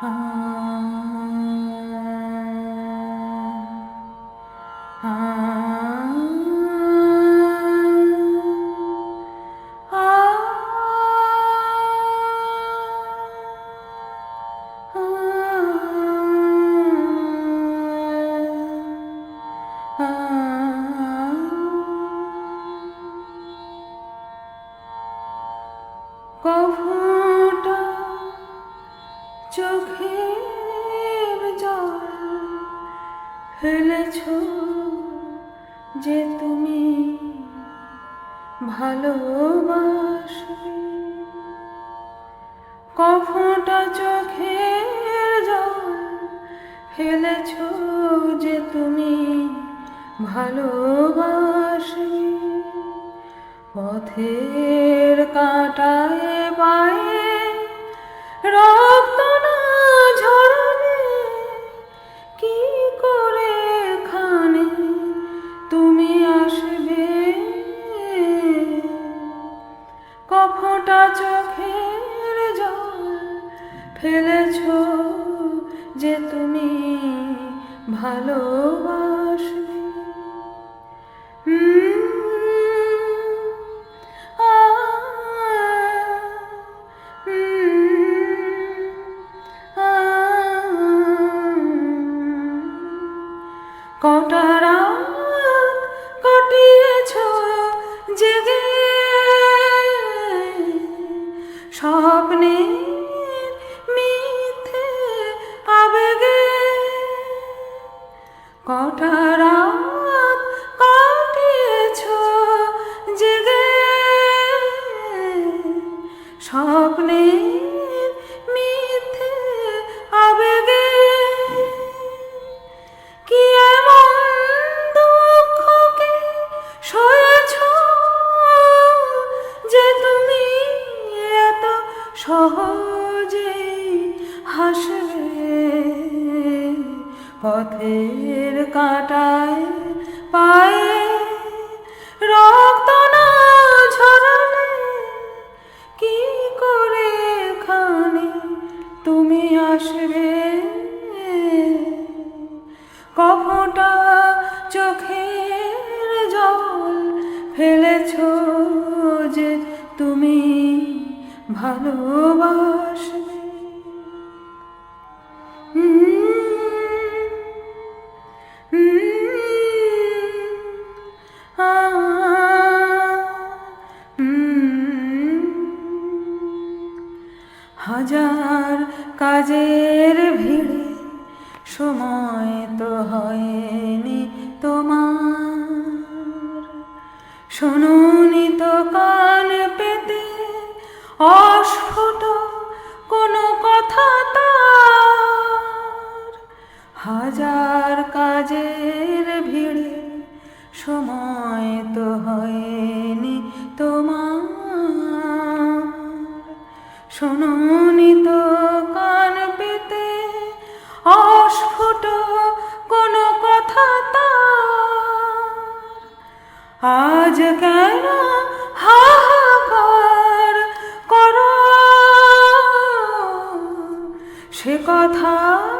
কফটা চোখের জল ফেলেছ যে তুমি ভালোবাসবে কফটা চোখের জল ফেলেছ যে তুমি ভালোবাসবে পথের কাঁটায় পায়ে ভালোবাসবে কাটিয়েছ স্বপ্নে কটা পথের কাঁটায় পায়ে রক্ত না কি করে খানে তুমি আসবে? কফটা চোখের জল ফেলেছ যে তুমি ভালোবাসবে হাজার কাজের ভিড়ে সময় তো হয়নি তোমার। শুনুনি তো কান পেতে অস্ফুট কোনো কথা তার। হাজার কাজের শোনি তো কান পেতে অস্ফুট কোনো কথা আজ কেন হাহাকার করো? সে কথায়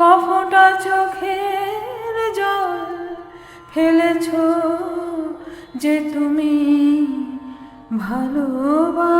কফটা চোখের জল ফেলেছ যে তুমি ভালোবাসবে